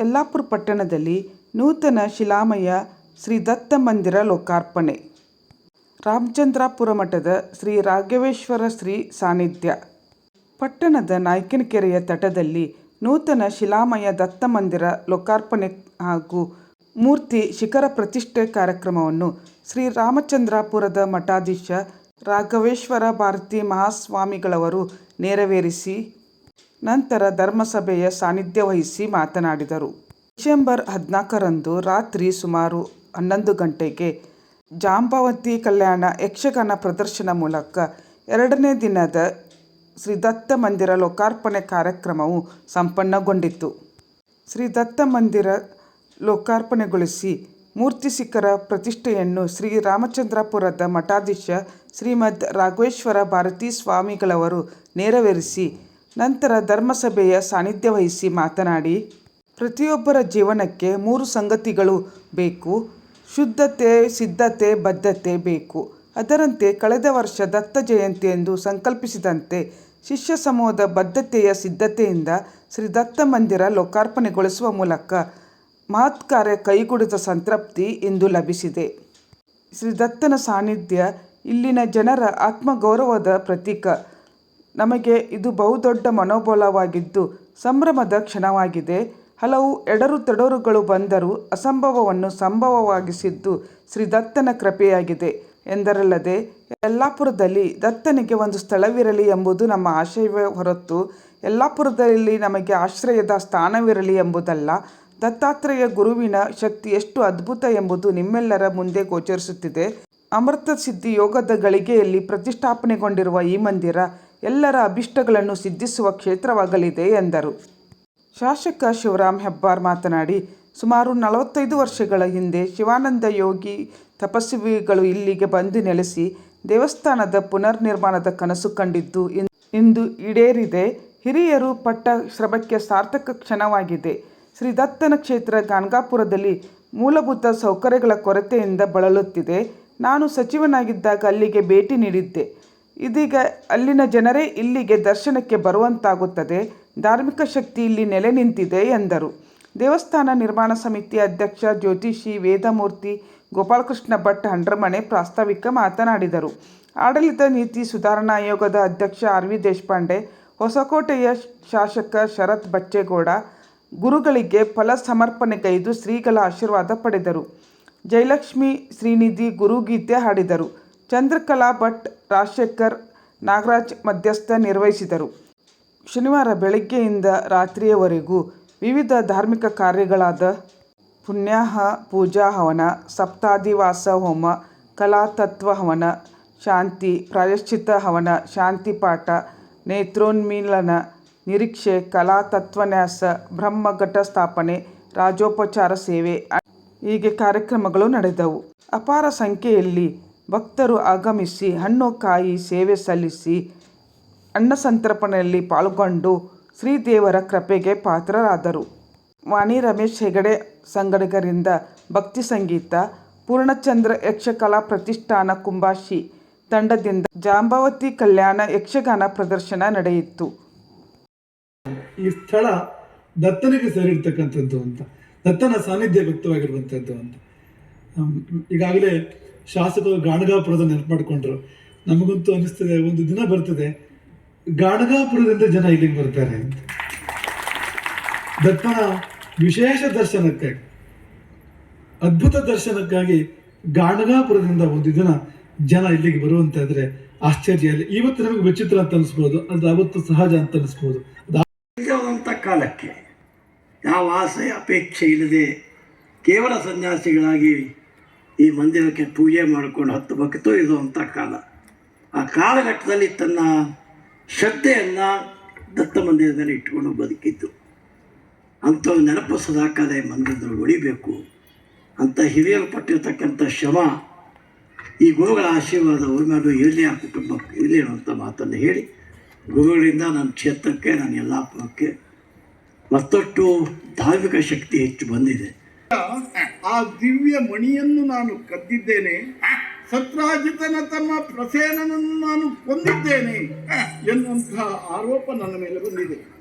ಯಲ್ಲಾಪುರ ಪಟ್ಟಣದಲ್ಲಿ ನೂತನ ಶಿಲಾಮಯ ಶ್ರೀ ದತ್ತ ಮಂದಿರ ಲೋಕಾರ್ಪಣೆ. ರಾಮಚಂದ್ರಾಪುರ ಮಠದ ಶ್ರೀ ರಾಘವೇಶ್ವರ ಶ್ರೀ ಸಾನ್ನಿಧ್ಯ. ಪಟ್ಟಣದ ನಾಯಕನಕೆರೆಯ ತಟದಲ್ಲಿ ನೂತನ ಶಿಲಾಮಯ ದತ್ತ ಮಂದಿರ ಲೋಕಾರ್ಪಣೆ ಹಾಗೂ ಮೂರ್ತಿ ಶಿಖರ ಪ್ರತಿಷ್ಠೆ ಕಾರ್ಯಕ್ರಮವನ್ನು ಶ್ರೀ ರಾಮಚಂದ್ರಾಪುರದ ಮಠಾಧೀಶ ರಾಘವೇಶ್ವರ ಭಾರತಿ ಮಹಾಸ್ವಾಮಿಗಳವರು ನೆರವೇರಿಸಿ ನಂತರ ಧರ್ಮಸಭೆಯ ಸಾನ್ನಿಧ್ಯ ವಹಿಸಿ ಮಾತನಾಡಿದರು. ಡಿಸೆಂಬರ್ ಹದಿನಾಲ್ಕರಂದು ರಾತ್ರಿ ಸುಮಾರು ಹನ್ನೊಂದು ಗಂಟೆಗೆ ಜಾಂಬಾವತಿ ಕಲ್ಯಾಣ ಯಕ್ಷಗಾನ ಪ್ರದರ್ಶನ ಮೂಲಕ ಎರಡನೇ ದಿನದ ಶ್ರೀ ದತ್ತ ಮಂದಿರ ಲೋಕಾರ್ಪಣೆ ಕಾರ್ಯಕ್ರಮವು ಸಂಪನ್ನಗೊಂಡಿತು. ಶ್ರೀ ದತ್ತ ಮಂದಿರ ಲೋಕಾರ್ಪಣೆಗೊಳಿಸಿ ಮೂರ್ತಿ ಸಿಖರ ಪ್ರತಿಷ್ಠೆಯನ್ನು ಶ್ರೀ ರಾಮಚಂದ್ರಪುರದ ಮಠಾಧೀಶ ಶ್ರೀಮದ್ ರಾಘವೇಶ್ವರ ಭಾರತೀ ಸ್ವಾಮಿಗಳವರು ನೆರವೇರಿಸಿ ನಂತರ ಧರ್ಮಸಭೆಯ ಸಾನ್ನಿಧ್ಯ ವಹಿಸಿ ಮಾತನಾಡಿ, ಪ್ರತಿಯೊಬ್ಬರ ಜೀವನಕ್ಕೆ ಮೂರು ಸಂಗತಿಗಳು ಬೇಕು. ಶುದ್ಧತೆ, ಸಿದ್ಧತೆ, ಬದ್ಧತೆ ಬೇಕು. ಅದರಂತೆ ಕಳೆದ ವರ್ಷ ದತ್ತ ಜಯಂತಿಯಂದು ಸಂಕಲ್ಪಿಸಿದಂತೆ ಶಿಷ್ಯ ಸಮೂಹದ ಬದ್ಧತೆಯ ಸಿದ್ಧತೆಯಿಂದ ಶ್ರೀ ದತ್ತ ಮಂದಿರ ಲೋಕಾರ್ಪಣೆಗೊಳಿಸುವ ಮೂಲಕ ಮಹತ್ ಕಾರ್ಯ ಕೈಗೂಡಿದ ಸಂತೃಪ್ತಿ ಇಂದು ಲಭಿಸಿದೆ. ಶ್ರೀ ದತ್ತನ ಸಾನ್ನಿಧ್ಯ ಇಲ್ಲಿನ ಜನರ ಆತ್ಮಗೌರವದ ಪ್ರತೀಕ. ನಮಗೆ ಇದು ಬಹುದೊಡ್ಡ ಮನೋಬಲವಾಗಿದ್ದು ಸಂಭ್ರಮದ ಕ್ಷಣವಾಗಿದೆ. ಹಲವು ಎಡರು ತೊಡರುಗಳು ಬಂದರೂ ಅಸಂಭವವನ್ನು ಸಂಭವವಾಗಿಸಿದ್ದು ಶ್ರೀ ದತ್ತನ ಕೃಪೆಯಾಗಿದೆ ಎಂದರಲ್ಲದೆ ಯಲ್ಲಾಪುರದಲ್ಲಿ ದತ್ತನಿಗೆ ಒಂದು ಸ್ಥಳವಿರಲಿ ಎಂಬುದು ನಮ್ಮ ಆಶಯವೇ ಹೊರತು ಯಲ್ಲಾಪುರದಲ್ಲಿ ನಮಗೆ ಆಶ್ರಯದ ಸ್ಥಾನವಿರಲಿ ಎಂಬುದಲ್ಲ, ದತ್ತಾತ್ರೇಯ ಗುರುವಿನ ಶಕ್ತಿ ಎಷ್ಟು ಅದ್ಭುತ ಎಂಬುದು ನಿಮ್ಮೆಲ್ಲರ ಮುಂದೆ ಗೋಚರಿಸುತ್ತಿದೆ. ಅಮೃತ ಸಿದ್ಧಿ ಯೋಗದ ಗಳಿಗೆಯಲ್ಲಿ ಪ್ರತಿಷ್ಠಾಪನೆಗೊಂಡಿರುವ ಈ ಮಂದಿರ ಎಲ್ಲರ ಅಭಿಷ್ಟಗಳನ್ನು ಸಿದ್ಧಿಸುವ ಕ್ಷೇತ್ರವಾಗಲಿದೆ ಎಂದರು. ಶಾಸಕ ಶಿವರಾಮ್ ಹೆಬ್ಬಾರ್ ಮಾತನಾಡಿ, ಸುಮಾರು ನಲವತ್ತೈದು ವರ್ಷಗಳ ಹಿಂದೆ ಶಿವಾನಂದ ಯೋಗಿ ತಪಸ್ವಿಗಳು ಇಲ್ಲಿಗೆ ಬಂದು ನೆಲೆಸಿ ದೇವಸ್ಥಾನದ ಪುನರ್ ನಿರ್ಮಾಣದ ಕನಸು ಕಂಡಿದ್ದು ಇಂದು ಈಡೇರಿದೆ. ಹಿರಿಯರು ಪಟ್ಟ ಶ್ರಮಕ್ಕೆ ಸಾರ್ಥಕ ಕ್ಷಣವಾಗಿದೆ. ಶ್ರೀ ದತ್ತನ ಕ್ಷೇತ್ರ ಗಾಣಗಾಪುರದಲ್ಲಿ ಮೂಲಭೂತ ಸೌಕರ್ಯಗಳ ಕೊರತೆಯಿಂದ ಬಳಲುತ್ತಿದೆ. ನಾನು ಸಚಿವನಾಗಿದ್ದಾಗ ಅಲ್ಲಿಗೆ ಭೇಟಿ ನೀಡಿದ್ದೆ. ಇದೀಗ ಅಲ್ಲಿನ ಜನರೇ ಇಲ್ಲಿಗೆ ದರ್ಶನಕ್ಕೆ ಬರುವಂತಾಗುತ್ತದೆ. ಧಾರ್ಮಿಕ ಶಕ್ತಿ ಇಲ್ಲಿ ನೆಲೆ ನಿಂತಿದೆ ಎಂದರು. ದೇವಸ್ಥಾನ ನಿರ್ಮಾಣ ಸಮಿತಿ ಅಧ್ಯಕ್ಷ, ಜ್ಯೋತಿಷಿ, ವೇದಮೂರ್ತಿ ಗೋಪಾಲಕೃಷ್ಣ ಭಟ್ ಹಂಡ್ರಮಣೆ ಪ್ರಾಸ್ತಾವಿಕ ಮಾತನಾಡಿದರು. ಆಡಳಿತ ನೀತಿ ಸುಧಾರಣಾ ಆಯೋಗದ ಅಧ್ಯಕ್ಷ ಆರ್ ವಿ ದೇಶಪಾಂಡೆ, ಹೊಸಕೋಟೆಯ ಶಾಸಕ ಶರತ್ ಬಚ್ಚೇಗೌಡ ಗುರುಗಳಿಗೆ ಫಲ ಸಮರ್ಪಣೆಗೈದು ಶ್ರೀಗಳ ಆಶೀರ್ವಾದ ಪಡೆದರು. ಜಯಲಕ್ಷ್ಮಿ ಶ್ರೀನಿಧಿ ಗುರುಗೀತೆ ಹಾಡಿದರು. ಚಂದ್ರಕಲಾ ಭಟ್, ರಾಜಶೇಖರ್ ನಾಗರಾಜ್ ಮಧ್ಯಸ್ಥ ನಿರ್ವಹಿಸಿದರು. ಶನಿವಾರ ಬೆಳಗ್ಗೆಯಿಂದ ರಾತ್ರಿಯವರೆಗೂ ವಿವಿಧ ಧಾರ್ಮಿಕ ಕಾರ್ಯಗಳಾದ ಪುಣ್ಯಾಹ, ಪೂಜಾ ಹವನ, ಸಪ್ತಾದಿವಾಸ ಹೋಮ ಕಲಾತತ್ವ ಹವನ, ಶಾಂತಿ ಪ್ರಾಯಶ್ಚಿತ ಹವನ, ಶಾಂತಿ ಪಾಠ, ನೇತ್ರೋನ್ಮೀಲನ ನಿರೀಕ್ಷೆ, ಕಲಾ ತತ್ವನ್ಯಾಸ ಬ್ರಹ್ಮಘಟ ಸ್ಥಾಪನೆ, ರಾಜೋಪಚಾರ ಸೇವೆ, ಹೀಗೆ ಕಾರ್ಯಕ್ರಮಗಳು ನಡೆದವು. ಅಪಾರ ಸಂಖ್ಯೆಯಲ್ಲಿ ಭಕ್ತರು ಆಗಮಿಸಿ ಹಣ್ಣು ಕಾಯಿ ಸೇವೆ ಸಲ್ಲಿಸಿ ಅನ್ನಸಂತರ್ಪಣೆಯಲ್ಲಿ ಪಾಲ್ಗೊಂಡು ಶ್ರೀದೇವರ ಕೃಪೆಗೆ ಪಾತ್ರರಾದರು. ವಾಣಿ ರಮೇಶ್ ಹೆಗಡೆ ಸಂಗಡಿಗರಿಂದ ಭಕ್ತಿ ಸಂಗೀತ, ಪೂರ್ಣಚಂದ್ರ ಯಕ್ಷಕಲಾ ಪ್ರತಿಷ್ಠಾನ ಕುಂಬಾಶಿ ತಂಡದಿಂದ ಜಾಂಬವತಿ ಕಲ್ಯಾಣ ಯಕ್ಷಗಾನ ಪ್ರದರ್ಶನ ನಡೆಯಿತು. ಈ ಸ್ಥಳ ದತ್ತನಿಗೆ ಸೇರಿರ್ತಕ್ಕಂಥದ್ದು ಅಂತ, ದತ್ತನ ಸಾನ್ನಿಧ್ಯ ವ್ಯಕ್ತವಾಗಿರುವಂಥದ್ದು ಅಂತ. ಈಗಾಗಲೇ ಶಾಸಕರು ಗಾಣಗಾಪುರದ ನೆನಪು ಮಾಡಿಕೊಂಡ್ರು. ನಮಗಂತೂ ಅನಿಸ್ತದೆ, ಒಂದು ದಿನ ಬರ್ತದೆ, ಗಾಣಗಾಪುರದಿಂದ ಜನ ಇಲ್ಲಿಗೆ ಬರ್ತಾರೆ ಅಂತ. ದತ್ತನ ವಿಶೇಷ ದರ್ಶನಕ್ಕಾಗಿ ಅದ್ಭುತ ದರ್ಶನಕ್ಕಾಗಿ ಗಾಣಗಾಪುರದಿಂದ ಒಂದು ದಿನ ಜನ ಇಲ್ಲಿಗೆ ಬರುವಂತಾದ್ರೆ ಆಶ್ಚರ್ಯ. ಇಲ್ಲ ಇವತ್ತು ನಮಗೆ ವಿಚಿತ್ರ ಅಂತ ಅನಿಸ್ಬೋದು ಅದು ಅವತ್ತು ಸಹಜ ಅಂತ ಅನಿಸ್ಬೋದು. ಅಂತ ಕಾಲಕ್ಕೆ ಯಾವ ಆಸೆ, ಅಪೇಕ್ಷೆ ಇಲ್ಲದೆ ಕೇವಲ ಸನ್ಯಾಸಿಗಳಾಗಿ ಈ ಮಂದಿರಕ್ಕೆ ಪೂಜೆ ಮಾಡಿಕೊಂಡು ಹತ್ತು ಭಕ್ತರು ಇರುವಂಥ ಕಾಲ. ಆ ಕಾಲಘಟ್ಟದಲ್ಲಿ ತನ್ನ ಶ್ರದ್ಧೆಯನ್ನು ದತ್ತ ಮಂದಿರದಲ್ಲಿ ಇಟ್ಕೊಂಡು ಬದುಕಿದ್ದು. ಅಂಥ ನೆನಪು ಸದಾಕಾಲ ಈ ಮಂದಿರದಲ್ಲಿ ಉಳಿಬೇಕು ಅಂತ ಹಿರಿಯರು ಪಟ್ಟಿರ್ತಕ್ಕಂಥ ಶ್ರಮ ಈ ಗುರುಗಳ ಆಶೀರ್ವಾದ ಅವ್ರ ಮೇಲೂ ಇರಲಿ ಆ ಕುಟುಂಬಕ್ಕೆ ಇರಲಿ ಅಂತ ಮಾತನ್ನು ಹೇಳಿ ಗುರುಗಳಿಂದ ನನ್ನ ಕ್ಷೇತ್ರಕ್ಕೆ, ನನ್ನ ಯಲ್ಲಾಪುರಕ್ಕೆ ಮತ್ತಷ್ಟು ಧಾರ್ಮಿಕ ಶಕ್ತಿ ಹೆಚ್ಚು ಬಂದಿದೆ. ಆ ದಿವ್ಯ ಮಣಿಯನ್ನು ನಾನು ಕದ್ದಿದ್ದೇನೆ. ಸತ್ರಾಜಿತನ ತಮ್ಮ ಪ್ರಸೇನನನ್ನು ನಾನು ಕೊಂದಿದ್ದೇನೆ ಎನ್ನುವಂತಹ ಆರೋಪ ನನ್ನ ಮೇಲೆ ಬಂದಿದೆ.